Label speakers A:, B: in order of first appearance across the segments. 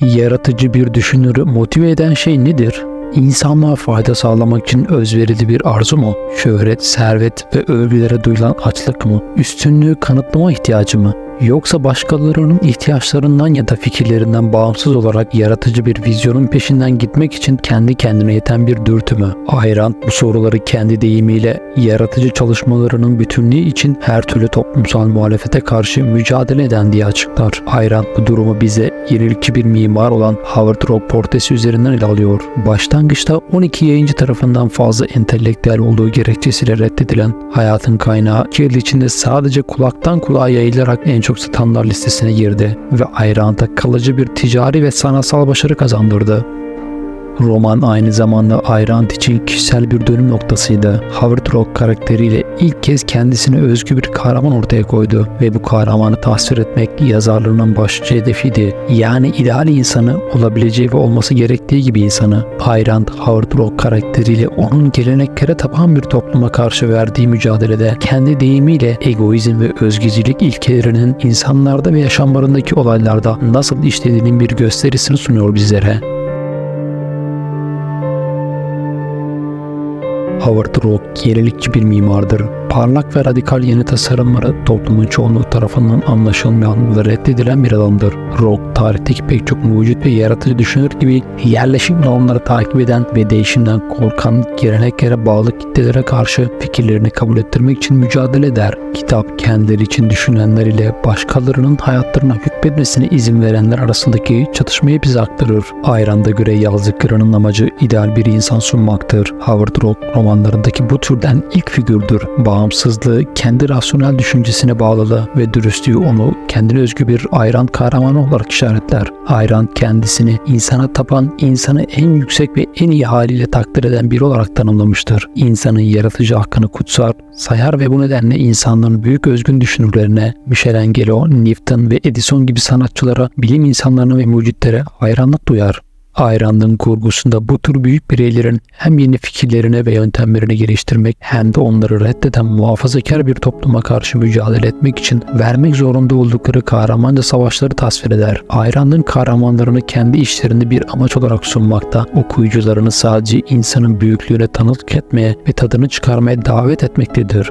A: Yaratıcı bir düşünürü motive eden şey nedir? İnsanlığa fayda sağlamak için özverili bir arzu mu? Şöhret, servet ve övgülere duyulan açlık mı? Üstünlüğü kanıtlama ihtiyacı mı? Yoksa başkalarının ihtiyaçlarından ya da fikirlerinden bağımsız olarak yaratıcı bir vizyonun peşinden gitmek için kendi kendine yeten bir dürtü mü? Ayran bu soruları kendi deyimiyle yaratıcı çalışmalarının bütünlüğü için her türlü toplumsal muhalefete karşı mücadele eden diye açıklar. Ayran bu durumu bize yenilikçi bir mimar olan Howard Rock portresi üzerinden ele alıyor. Başlangıçta 12 yayıncı tarafından fazla entelektüel olduğu gerekçesiyle reddedilen hayatın kaynağı 2 yıl içinde sadece kulaktan kulağa yayılarak en çok satanlar listesine girdi ve Ayran'da kalıcı bir ticari ve sanatsal başarı kazandırdı. Roman aynı zamanda Ayrant için kişisel bir dönüm noktasıydı. Howard Rock karakteriyle ilk kez kendisine özgü bir kahraman ortaya koydu ve bu kahramanı tasvir etmek yazarlığının başlıca hedefiydi. Yani ideal insanı olabileceği ve olması gerektiği gibi insanı. Ayrant Howard Rock karakteriyle onun geleneklere tapan bir topluma karşı verdiği mücadelede kendi deyimiyle egoizm ve özgecilik ilkelerinin insanlarda ve yaşamlarındaki olaylarda nasıl işlediğinin bir gösterisini sunuyor bizlere. Howard Rock yenilikçi bir mimardır. Parlak ve radikal yeni tasarımları toplumun çoğunluğu tarafından anlaşılmayan ve reddedilen bir adamdır. Rock tarihteki pek çok mucit ve yaratıcı düşünür gibi yerleşik normları takip eden ve değişimden korkan geleneklere bağlı kitlelere karşı fikirlerini kabul ettirmek için mücadele eder. Kitap kendileri için düşünenler ile başkalarının hayatlarına hükmetmesine izin verenler arasındaki çatışmayı bize aktarır. Ayranda göre yazdıklarının amacı ideal bir insan sunmaktır. Howard Rock romanlarındaki bu türden ilk figürdür. Bağımsızlığı, kendi rasyonel düşüncesine bağlılığı ve dürüstlüğü onu kendine özgü bir ayran kahramanı olarak işaretler. Ayran kendisini insana tapan, insanı en yüksek ve en iyi haliyle takdir eden biri olarak tanımlamıştır. İnsanın yaratıcı hakkını kutsar, sayar ve bu nedenle insanların büyük özgün düşünürlerine Michelangelo, Newton ve Edison gibi sanatçılara, bilim insanlarına ve mucitlere hayranlık duyar. Ayran'ın kurgusunda bu tür büyük bireylerin hem yeni fikirlerini ve yöntemlerini geliştirmek hem de onları reddeden muhafazakar bir topluma karşı mücadele etmek için vermek zorunda oldukları kahramanca savaşları tasvir eder. Ayran'ın kahramanlarını kendi işlerinde bir amaç olarak sunmakta, okuyucularını sadece insanın büyüklüğüne tanıklık etmeye ve tadını çıkarmaya davet etmektedir.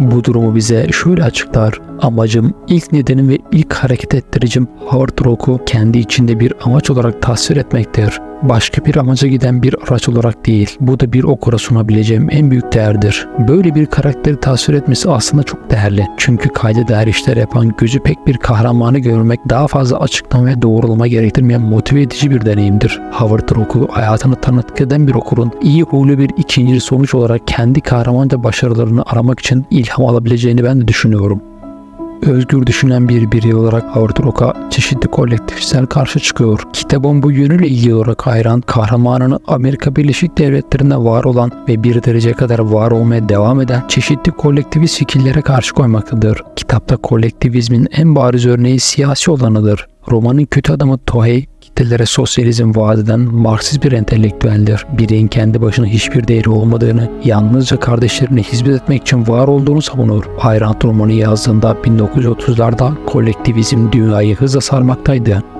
A: Bu durumu bize şöyle açıklar. Amacım, ilk nedenim ve ilk hareket ettiricim Howard Rock'u kendi içinde bir amaç olarak tasvir etmektir. Başka bir amaca giden bir araç olarak değil. Bu da bir okura sunabileceğim en büyük değerdir. Böyle bir karakteri tasvir etmesi aslında çok değerli. Çünkü kayda değer işler yapan gözü pek bir kahramanı görmek daha fazla açıklama ve doğrulama gerektirmeyen motive edici bir deneyimdir. Howard Rock'u hayatını tanıklık eden bir okurun iyi huylu bir ikinci sonuç olarak kendi kahramanca başarılarını aramak için ilham alabileceğini ben de düşünüyorum özgür düşünen bir birey olarak Howard Rock'a çeşitli kolektifsel karşı çıkıyor. Kitabın bu yönüyle ilgili olarak hayran kahramanını Amerika Birleşik Devletleri'nde var olan ve bir derece kadar var olmaya devam eden çeşitli kolektivist fikirlere karşı koymaktadır. Kitapta kolektivizmin en bariz örneği siyasi olanıdır. Romanın kötü adamı Tohey, kitlelere sosyalizm vaat eden Marksist bir entelektüeldir. Bireyin kendi başına hiçbir değeri olmadığını, yalnızca kardeşlerine hizmet etmek için var olduğunu savunur. Hayrant romanı yazdığında 1930'larda kolektivizm dünyayı hızla sarmaktaydı.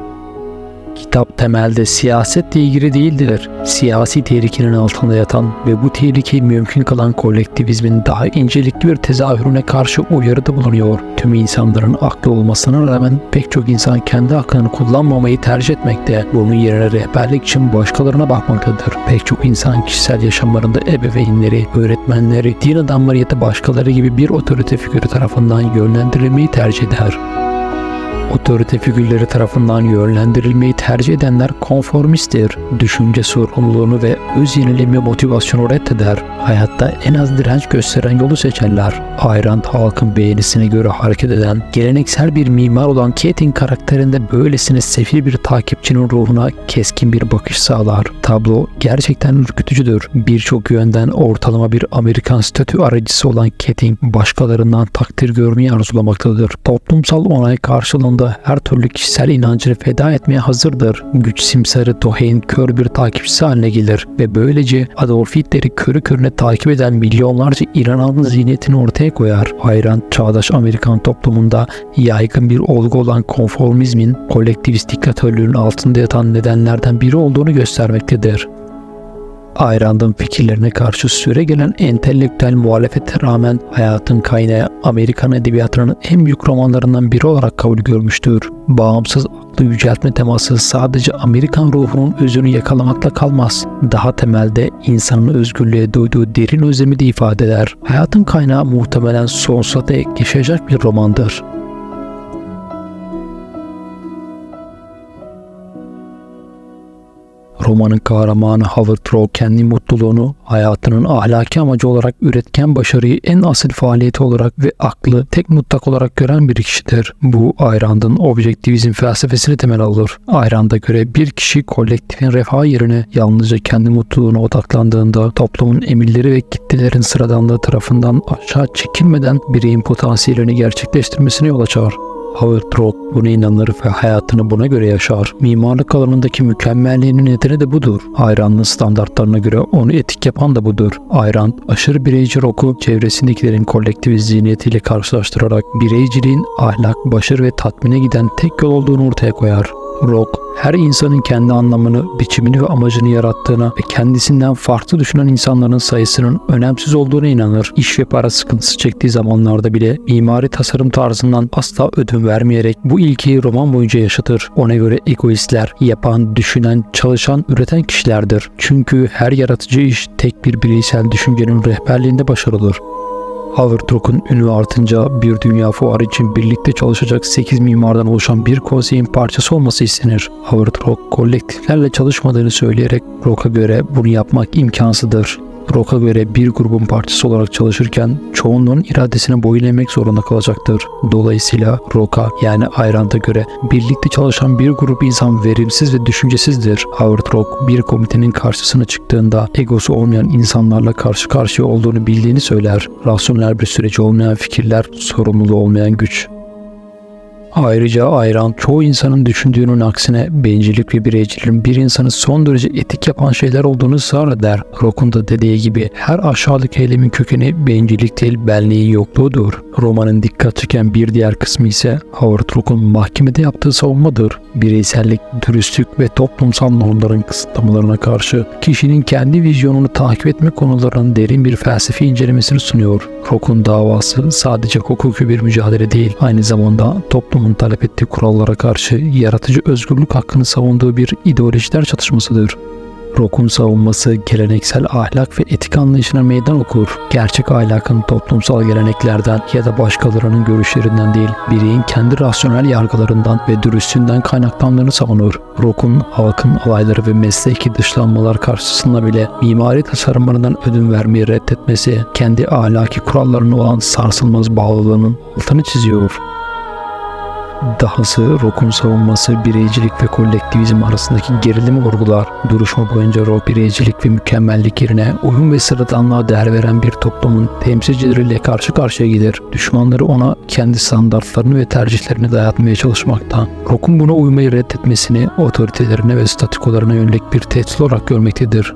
A: Kitap temelde siyasetle ilgili değildir. Siyasi tehlikenin altında yatan ve bu tehlikeyi mümkün kılan kolektivizmin daha incelikli bir tezahürüne karşı uyarıda bulunuyor. Tüm insanların aklı olmasına rağmen pek çok insan kendi aklını kullanmamayı tercih etmekte. Bunun yerine rehberlik için başkalarına bakmaktadır. Pek çok insan kişisel yaşamlarında ebeveynleri, öğretmenleri, din adamları ya da başkaları gibi bir otorite figürü tarafından yönlendirilmeyi tercih eder. Otorite figürleri tarafından yönlendirilmeyi tercih edenler konformisttir. Düşünce sorumluluğunu ve öz yenileme motivasyonu reddeder. Hayatta en az direnç gösteren yolu seçerler. Ayrant halkın beğenisine göre hareket eden, geleneksel bir mimar olan Keating karakterinde böylesine sefil bir takipçinin ruhuna keskin bir bakış sağlar. Tablo gerçekten ürkütücüdür. Birçok yönden ortalama bir Amerikan statü aracısı olan Keating başkalarından takdir görmeyi arzulamaktadır. Toplumsal onay karşılığında sonunda her türlü kişisel inancını feda etmeye hazırdır. Güç simsarı Toheyn kör bir takipçisi haline gelir ve böylece Adolf Hitler'i körü körüne takip eden milyonlarca İran'ın zihniyetini ortaya koyar. Hayran çağdaş Amerikan toplumunda yaygın bir olgu olan konformizmin kolektivist diktatörlüğün altında yatan nedenlerden biri olduğunu göstermektedir. Ayrand'ın fikirlerine karşı süre gelen entelektüel muhalefete rağmen hayatın kaynağı Amerikan edebiyatının en büyük romanlarından biri olarak kabul görmüştür. Bağımsız aklı yüceltme teması sadece Amerikan ruhunun özünü yakalamakla kalmaz. Daha temelde insanın özgürlüğe duyduğu derin özlemi de ifade eder. Hayatın kaynağı muhtemelen sonsuza dek yaşayacak bir romandır. Romanın kahramanı Howard Rowe kendi mutluluğunu hayatının ahlaki amacı olarak üretken başarıyı en asil faaliyeti olarak ve aklı tek mutlak olarak gören bir kişidir. Bu Ayrand'ın objektivizm felsefesini temel alır. Ayrand'a göre bir kişi kolektifin refah yerine yalnızca kendi mutluluğuna odaklandığında toplumun emirleri ve kitlelerin sıradanlığı tarafından aşağı çekilmeden bireyin potansiyelini gerçekleştirmesine yol açar. Rock buna inanır ve hayatını buna göre yaşar. Mimarlık alanındaki mükemmelliğinin nedeni de budur. Ayran'ın standartlarına göre onu etik yapan da budur. Ayran, aşırı bireyci Rock'u çevresindekilerin kolektif zihniyetiyle karşılaştırarak bireyciliğin ahlak, başarı ve tatmine giden tek yol olduğunu ortaya koyar. Rock, her insanın kendi anlamını, biçimini ve amacını yarattığına ve kendisinden farklı düşünen insanların sayısının önemsiz olduğuna inanır. İş ve para sıkıntısı çektiği zamanlarda bile mimari tasarım tarzından asla ödün vermeyerek bu ilkeyi roman boyunca yaşatır. Ona göre egoistler, yapan, düşünen, çalışan, üreten kişilerdir. Çünkü her yaratıcı iş tek bir bireysel düşüncenin rehberliğinde başarılır. Howard Rock'un ünü artınca bir dünya fuarı için birlikte çalışacak 8 mimardan oluşan bir konseyin parçası olması istenir. Howard Rock kolektiflerle çalışmadığını söyleyerek Rock'a göre bunu yapmak imkansıdır. Rock'a göre bir grubun parçası olarak çalışırken çoğunluğun iradesine boyun eğmek zorunda kalacaktır. Dolayısıyla Rock'a yani Ayrant'a göre birlikte çalışan bir grup insan verimsiz ve düşüncesizdir. Howard Rock bir komitenin karşısına çıktığında egosu olmayan insanlarla karşı karşıya olduğunu bildiğini söyler. Rasyonel bir süreci olmayan fikirler, sorumluluğu olmayan güç. Ayrıca ayran çoğu insanın düşündüğünün aksine bencillik ve bireyciliğin bir insanı son derece etik yapan şeyler olduğunu ısrar eder. Rock'un da dediği gibi her aşağılık eylemin kökeni bencillik değil benliğin yokluğudur. Romanın dikkat çeken bir diğer kısmı ise Howard Rock'un mahkemede yaptığı savunmadır. Bireysellik, dürüstlük ve toplumsal normların kısıtlamalarına karşı kişinin kendi vizyonunu takip etme konularının derin bir felsefi incelemesini sunuyor. Rock'un davası sadece hukuki bir mücadele değil, aynı zamanda toplumun talep ettiği kurallara karşı yaratıcı özgürlük hakkını savunduğu bir ideolojiler çatışmasıdır. Rock'un savunması geleneksel ahlak ve etik anlayışına meydan okur. Gerçek ahlakın toplumsal geleneklerden ya da başkalarının görüşlerinden değil, bireyin kendi rasyonel yargılarından ve dürüstlüğünden kaynaklandığını savunur. Rock'un halkın alayları ve mesleki dışlanmalar karşısında bile mimari tasarımlarından ödün vermeyi reddetmesi, kendi ahlaki kurallarına olan sarsılmaz bağlılığının altını çiziyor. Dahası Rock'un savunması bireycilik ve kolektivizm arasındaki gerilimi vurgular. Duruşma boyunca Rock bireycilik ve mükemmellik yerine uyum ve sıradanlığa değer veren bir toplumun temsilcileriyle karşı karşıya gelir. Düşmanları ona kendi standartlarını ve tercihlerini dayatmaya çalışmakta. Rock'un buna uymayı reddetmesini otoritelerine ve statikolarına yönelik bir tehdit olarak görmektedir.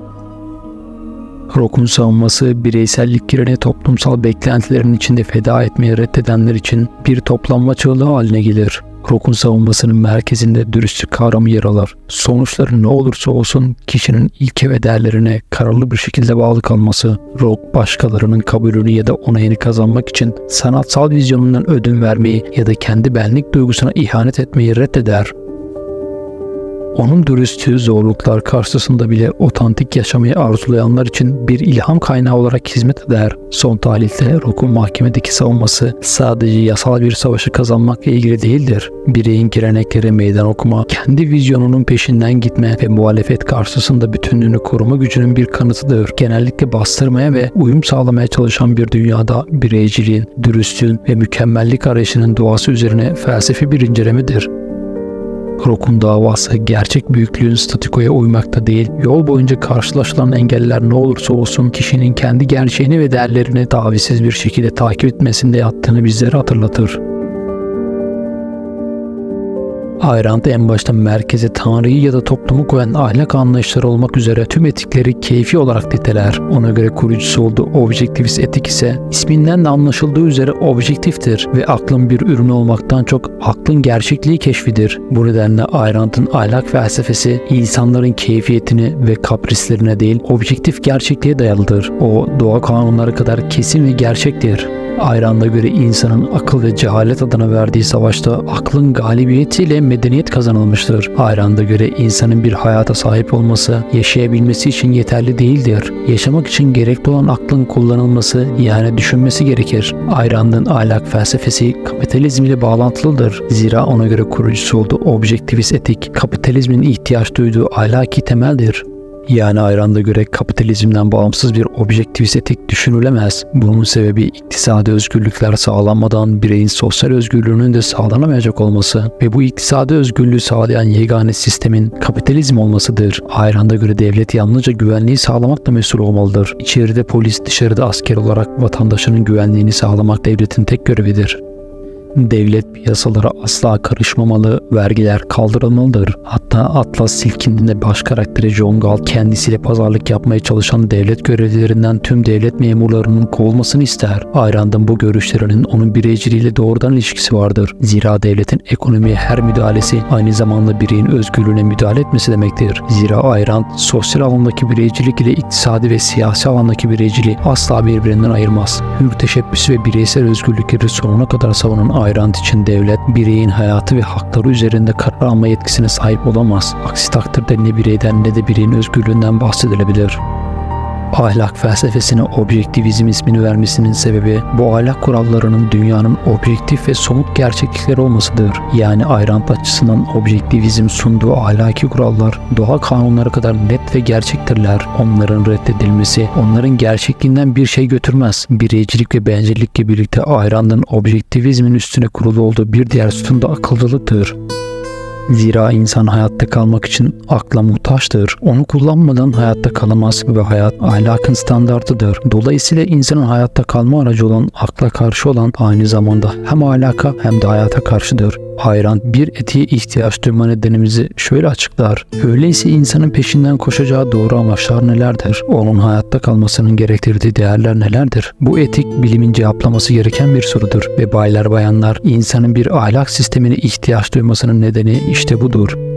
A: Rock'un savunması bireysellik yerine toplumsal beklentilerin içinde feda etmeyi reddedenler için bir toplanma çığlığı haline gelir. Rock'un savunmasının merkezinde dürüstlük kavramı yer alır. Sonuçları ne olursa olsun kişinin ilke ve değerlerine kararlı bir şekilde bağlı kalması, Rock başkalarının kabulünü ya da onayını kazanmak için sanatsal vizyonundan ödün vermeyi ya da kendi benlik duygusuna ihanet etmeyi reddeder. Onun dürüstlüğü zorluklar karşısında bile otantik yaşamayı arzulayanlar için bir ilham kaynağı olarak hizmet eder. Son tahlilde Rock'un mahkemedeki savunması sadece yasal bir savaşı kazanmakla ilgili değildir. Bireyin gelenekleri meydan okuma, kendi vizyonunun peşinden gitme ve muhalefet karşısında bütünlüğünü koruma gücünün bir kanıtıdır. Genellikle bastırmaya ve uyum sağlamaya çalışan bir dünyada bireyciliğin, dürüstlüğün ve mükemmellik arayışının doğası üzerine felsefi bir incelemedir. Rock'un davası gerçek büyüklüğün statikoya uymakta değil, yol boyunca karşılaşılan engeller ne olursa olsun kişinin kendi gerçeğini ve değerlerini davisiz bir şekilde takip etmesinde yattığını bizlere hatırlatır. Ayrant en başta merkeze Tanrı'yı ya da toplumu koyan ahlak anlayışları olmak üzere tüm etikleri keyfi olarak niteler. Ona göre kurucusu olduğu objektivist etik ise isminden de anlaşıldığı üzere objektiftir ve aklın bir ürünü olmaktan çok aklın gerçekliği keşfidir. Bu nedenle Ayrant'ın ahlak felsefesi insanların keyfiyetini ve kaprislerine değil objektif gerçekliğe dayalıdır. O doğa kanunları kadar kesin ve gerçektir. Ayran'da göre insanın akıl ve cehalet adına verdiği savaşta aklın galibiyetiyle medeniyet kazanılmıştır. Ayran'da göre insanın bir hayata sahip olması yaşayabilmesi için yeterli değildir. Yaşamak için gerekli olan aklın kullanılması yani düşünmesi gerekir. Ayran'ın ahlak felsefesi kapitalizm ile bağlantılıdır. Zira ona göre kurucusu olduğu objektivist etik kapitalizmin ihtiyaç duyduğu ahlaki temeldir. Yani Ayran'da göre kapitalizmden bağımsız bir objektivist düşünülemez. Bunun sebebi iktisadi özgürlükler sağlanmadan bireyin sosyal özgürlüğünün de sağlanamayacak olması ve bu iktisadi özgürlüğü sağlayan yegane sistemin kapitalizm olmasıdır. Ayran'da göre devlet yalnızca güvenliği sağlamakla mesul olmalıdır. İçeride polis, dışarıda asker olarak vatandaşının güvenliğini sağlamak devletin tek görevidir. Devlet piyasalara asla karışmamalı, vergiler kaldırılmalıdır. Hatta Atlas silkindiğinde baş karakteri John Galt kendisiyle pazarlık yapmaya çalışan devlet görevlilerinden tüm devlet memurlarının kovulmasını ister. Ayrand'ın bu görüşlerinin onun bireyciliğiyle doğrudan ilişkisi vardır. Zira devletin ekonomiye her müdahalesi aynı zamanda bireyin özgürlüğüne müdahale etmesi demektir. Zira Ayrand sosyal alandaki bireycilik ile iktisadi ve siyasi alandaki bireyciliği asla birbirinden ayırmaz. Hür teşebbüs ve bireysel özgürlükleri sonuna kadar savunan Ayrant için devlet bireyin hayatı ve hakları üzerinde karar alma yetkisine sahip olamaz. Aksi takdirde ne bireyden ne de bireyin özgürlüğünden bahsedilebilir. Ahlak felsefesine objektivizm ismini vermesinin sebebi bu ahlak kurallarının dünyanın objektif ve somut gerçeklikleri olmasıdır. Yani Ayrant açısından objektivizm sunduğu ahlaki kurallar doğa kanunları kadar net ve gerçektirler. Onların reddedilmesi onların gerçekliğinden bir şey götürmez. Bireycilik ve bencillikle birlikte Ayrant'ın objektivizmin üstüne kurulu olduğu bir diğer sütun da akıllılıktır. Zira insan hayatta kalmak için akla muhtaçtır. Onu kullanmadan hayatta kalamaz ve hayat ahlakın standartıdır. Dolayısıyla insanın hayatta kalma aracı olan akla karşı olan aynı zamanda hem ahlaka hem de hayata karşıdır. Hayran bir etiğe ihtiyaç duyma nedenimizi şöyle açıklar. Öyleyse insanın peşinden koşacağı doğru amaçlar nelerdir? Onun hayatta kalmasının gerektirdiği değerler nelerdir? Bu etik bilimin cevaplaması gereken bir sorudur ve baylar bayanlar insanın bir ahlak sistemine ihtiyaç duymasının nedeni işte budur.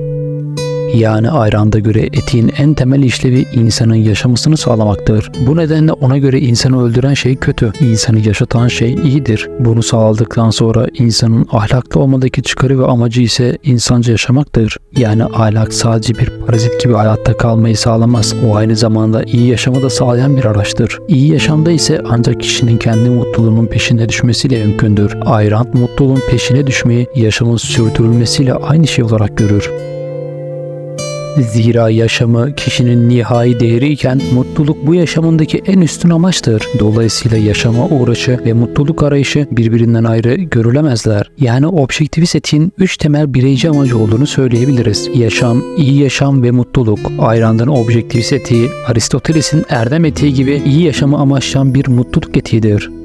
A: Yani ayranda göre etiğin en temel işlevi insanın yaşamasını sağlamaktır. Bu nedenle ona göre insanı öldüren şey kötü, insanı yaşatan şey iyidir. Bunu sağladıktan sonra insanın ahlaklı olmadaki çıkarı ve amacı ise insanca yaşamaktır. Yani ahlak sadece bir parazit gibi hayatta kalmayı sağlamaz. O aynı zamanda iyi yaşamı da sağlayan bir araçtır. İyi yaşamda ise ancak kişinin kendi mutluluğunun peşine düşmesiyle mümkündür. Ayrant mutluluğun peşine düşmeyi yaşamın sürdürülmesiyle aynı şey olarak görür. Zira yaşamı kişinin nihai değeri iken mutluluk bu yaşamındaki en üstün amaçtır. Dolayısıyla yaşama uğraşı ve mutluluk arayışı birbirinden ayrı görülemezler. Yani objektivist etiğin üç temel bireyci amacı olduğunu söyleyebiliriz. Yaşam, iyi yaşam ve mutluluk. Ayrandın objektivist etiği Aristoteles'in erdem etiği gibi iyi yaşamı amaçlayan bir mutluluk etiğidir.